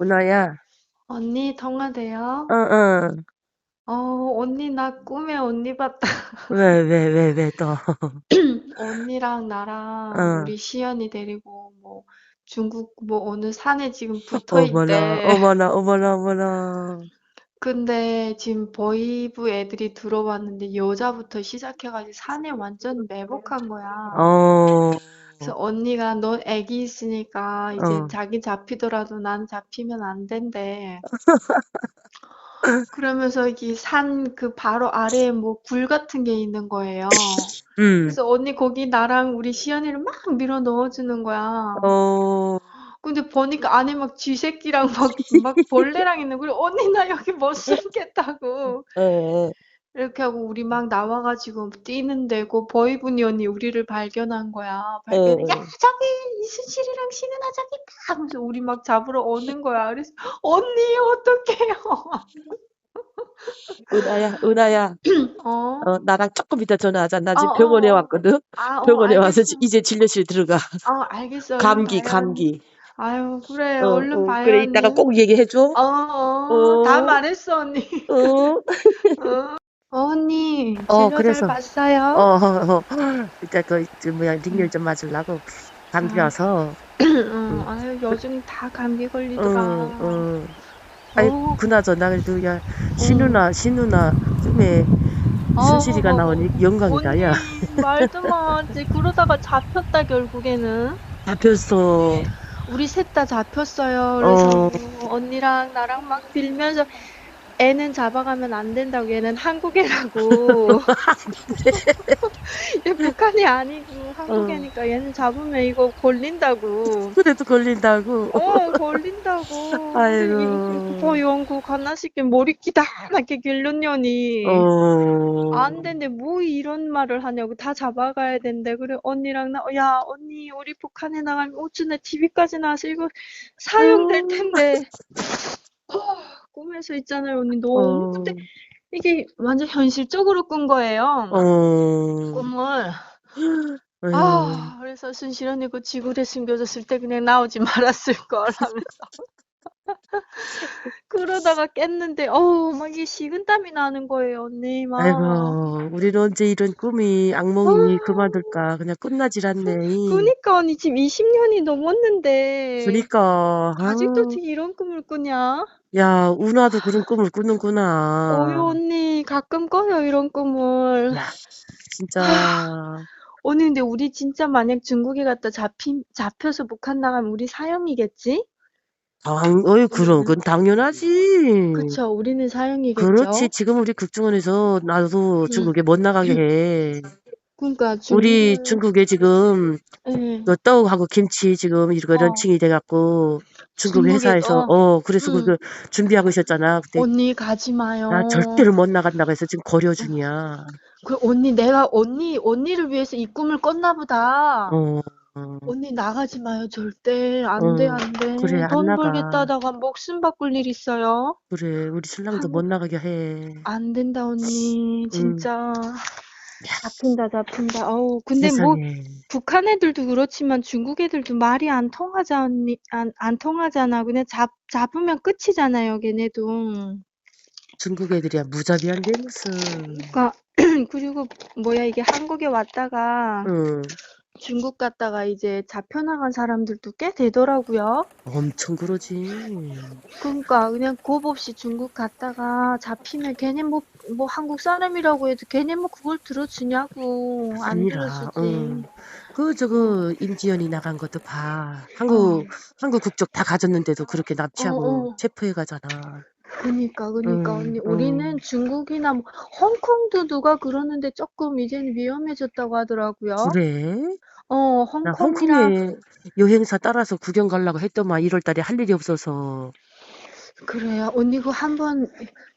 은하야, 언니 통화돼요? 어, 어, 어, 언니 나 꿈에 언니 봤다. 왜, 왜, 왜, 왜 또, 언니랑 나랑 어, 우리 시연이 데리고 뭐 중국 뭐 어느 산에 지금 붙어 어머나, 있대. 어머나, 어머나, 어머나, 근데 지금 보이부 애들이 들어왔는데 여자부터 시작해가지고 산에 완전 매복한 거야. 어, 그래서 언니가 너 애기 있으니까 이제 어, 자기 잡히더라도 난 잡히면 안 된대. 그러면서 이 산 그 바로 아래에 뭐 굴 같은 게 있는 거예요. 음, 그래서 언니 거기 나랑 우리 시연이를 막 밀어 넣어주는 거야. 어, 근데 보니까 안에 막 쥐새끼랑 막, 막 벌레랑 있는 거야. 언니 나 여기 못 살겠다고. 에, 이렇게 하고 우리 막 나와 가지고 뛰는데 그 보이분이 언니 우리를 발견한 거야. 에, 발견해. 야 저기 이순실이랑 신은아 저기 있다. 하면서 우리 막 잡으러 오는 거야. 그래서 언니 어떡해요. 은하야, 은하야, 어? 어, 나랑 조금 이따 전화하자. 나 어, 지금 병원에 어, 어. 왔거든? 아, 어, 병원에 와서 지-. 이제 진료실 들어가. 어, 알겠어. 얼른 감기, 봐요. 감기. 아유, 그래. 어, 얼른 어, 봐요, 그래, 이따가 언니. 꼭 얘기해줘. 어, 어, 다 어, 말했어, 언니. 어, 어, 어, 언니, 어, 진료 잘 그래서, 어, 봤어요? 어, 어, 이따 그, 저 뭐야, 링겔 좀 맞으려고. 감기 아, 와서. 응, 응, 아유, 요즘 다 감기 응, 걸리더라. 응. 아이, 어, 그나저나, 그래도, 야, 응. 신우나, 신우나, 꿈에 어, 순실이가 나오니 영광이다, 야. 언니, 말도 마. 이제 그러다가 잡혔다, 결국에는. 잡혔어. 우리 셋 다 잡혔어요. 그래서 어, 언니랑 나랑 막 빌면서 애는 잡아가면 안 된다고. 얘는 한국 애라고. 얘 북한이 아니고 한국 어. 애니까 얘는 잡으면 이거 걸린다고. 그래도 걸린다고. 어, 걸린다고. 아이고. 이 보영구 갓나시게 머리끼 다랗게 길렀냐니. 안 어, 된대. 뭐 이런 말을 하냐고. 다 잡아가야 된대. 그래, 언니랑 나, 야, 언니, 우리 북한에 나가면 오춘에 TV까지 나와서 이거 사용될 텐데. 어, 꿈에서 있잖아요, 언니. 너무 근데 어, 이게 완전 현실적으로 꾼 거예요. 어, 꿈을. 아, 그래서 순실 언니 그 지구대 숨겨졌을 때 그냥 나오지 말았을 걸 하면서. 그러다가 깼는데, 어우, 막 이게 식은땀이 나는 거예요, 언니, 막. 아이고, 우리는 언제 이런 꿈이, 악몽이 그만둘까. 그냥 끝나질 않네. 그니까 언니 지금 20년이 넘었는데 그니까, 아직도 아, 어떻게 이런 꿈을 꾸냐? 야, 운하도 그런 꿈을 어유 꾸는구나. 언니 가끔 꿔요 이런 꿈을. 야, 진짜, 언니 근데 우리 진짜 만약 중국에 갔다 잡히, 잡혀서 북한 나가면 우리 사형이겠지? 당, 어이, 그럼? 그건 당연하지. 그쵸 우리는 그렇지. 사형이겠죠? 지금 우리 국정원에서 나도 응. 중국에 못 나가게 해. 그러니까 우리 중국을 중국에 지금 예. 그 떡하고 김치 지금 이거 어 런칭이 돼 갖고 중국 중국에 회사에서 어어 그래서 응. 그거 준비하고 있었잖아. 근데 언니 가지 나 마요. 절대로 못 나간다고 해서 지금 고려 중이야. 그 언니 내가 언니 언니를 위해서 이 꿈을 꿨나 보다. 어, 어, 언니 나가지 마요, 절대. 안 돼, 어. 안 그래 돼. 안 돈 나가. 벌겠다다가 목숨 바꿀 일 있어요? 그래 우리 신랑도 못 한국, 나가게 해. 안 된다, 언니. 응. 진짜. 잡힌다, 잡힌다. 어우, 근데 뭐, 세상에. 북한 애들도 그렇지만 중국 애들도 말이 안 통하자, 언니, 안, 안 통하잖아. 그냥 잡, 잡으면 끝이잖아요, 걔네도. 중국 애들이야 무자비한데 무슨. 그러니까, 그리고 뭐야, 이게 한국에 왔다가 응. 중국 갔다가 이제 잡혀나간 사람들도 꽤 되더라고요. 엄청 그러지. 그러니까 그냥 겁 없이 중국 갔다가 잡히면 걔네 뭐, 뭐 한국 사람이라고 해도 걔네 뭐 그걸 들어주냐고 안 아니라, 들어주지. 응. 그, 어, 저거, 임지연이 나간 것도 봐. 어, 한국, 한국 국적 다 가졌는데도 그렇게 어, 납치하고 어. 체포해 가잖아. 그니까 그니까 응, 언니 응. 우리는 중국이나 뭐 홍콩도 누가 그러는데 조금 이제는 위험해졌다고 하더라고요. 그래? 어, 나 홍콩이랑 홍콩에 여행사 따라서 구경 가려고 했더만 1월 달에 할 일이 없어서. 그래요. 언니 그 한번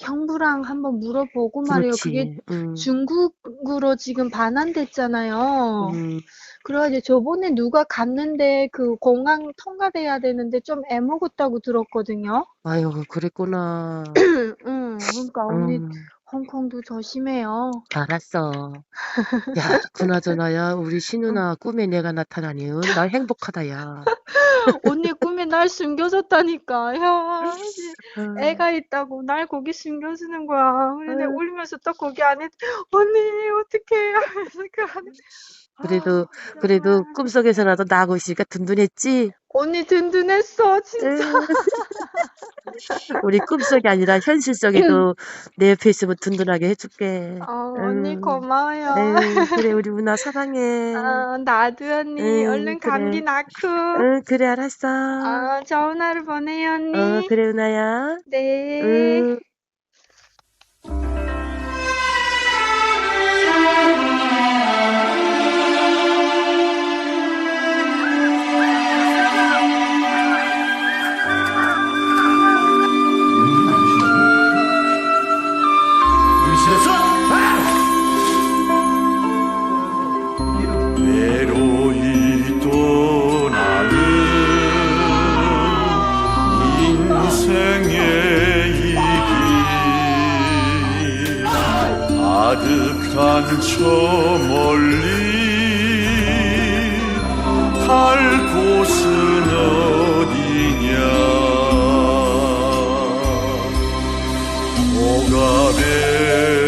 형부랑 한번 물어보고 말이에요. 그게 그렇지. 응, 중국으로 지금 반환됐잖아요. 응. 그래가지고 저번에 누가 갔는데 그 공항 통과돼야 되는데 좀 애먹었다고 들었거든요. 아유, 그랬구나. 응, 그러니까 언니 응. 홍콩도 조심해요. 알았어. 야, 그나저나 야, 우리 신우나 꿈에 내가 나타나니 응? 나 행복하다 야. 언니 꿈에 날 숨겨줬다니까. 야, 어, 애가 있다고 날 거기 숨겨주는 거야. 근데 내가 아유. 울면서 또 거기 안에 언니 어떡해 하면서 그 안에 그래도 아, 그래도. 꿈속에서라도 나고 있으니까 든든했지? 언니 든든했어 진짜. 응. 우리 꿈속이 아니라 현실 속에도 내 옆에 있으면 든든하게 해줄게. 어, 언니 응. 고마워요. 응, 그래 우리 문화 사랑해. 어, 나도 언니 응, 얼른 감기 그래. 낫고. 응, 그래 알았어. 아, 좋은 하루 보내요 언니. 어, 그래 은하야. 네. 응. 아득한 저 멀리 갈 곳은 어디냐? 오가베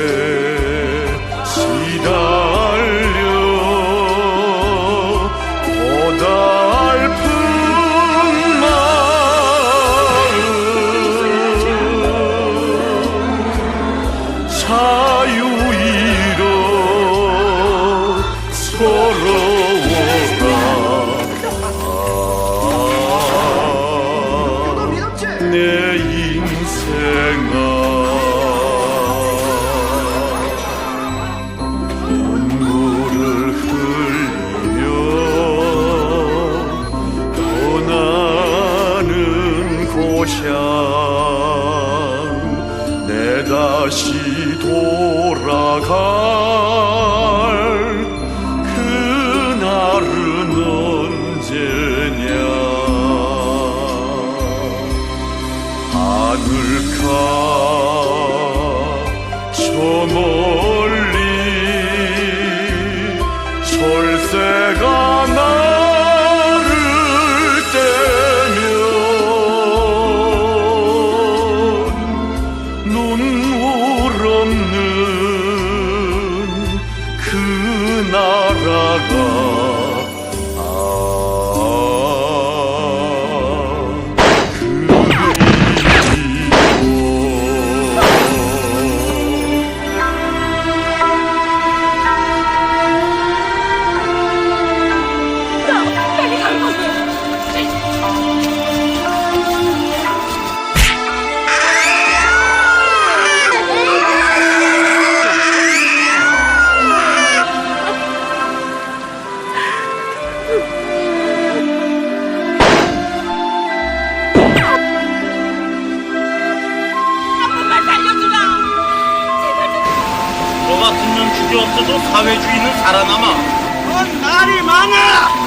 내 인생아 눈물을 흘리며 떠나는 고향 내 다시 돌아갈 그날은 언제 냐 너 같은 년 죽여 없어도 사회주의는 살아남아. 넌 날이 많아!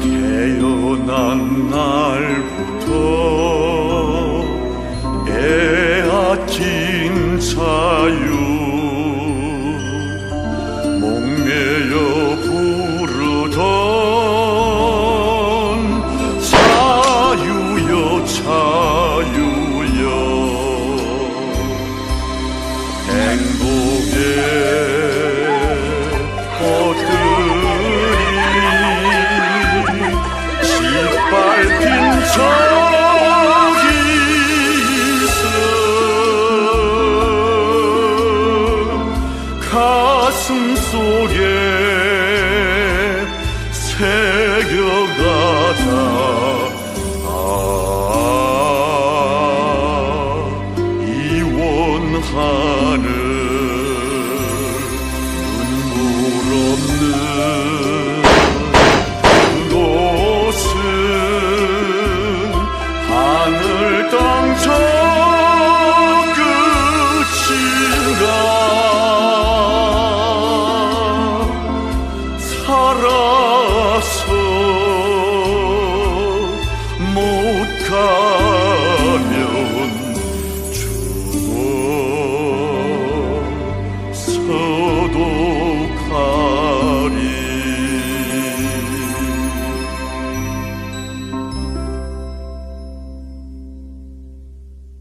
태어난 날부터 애아낀 자유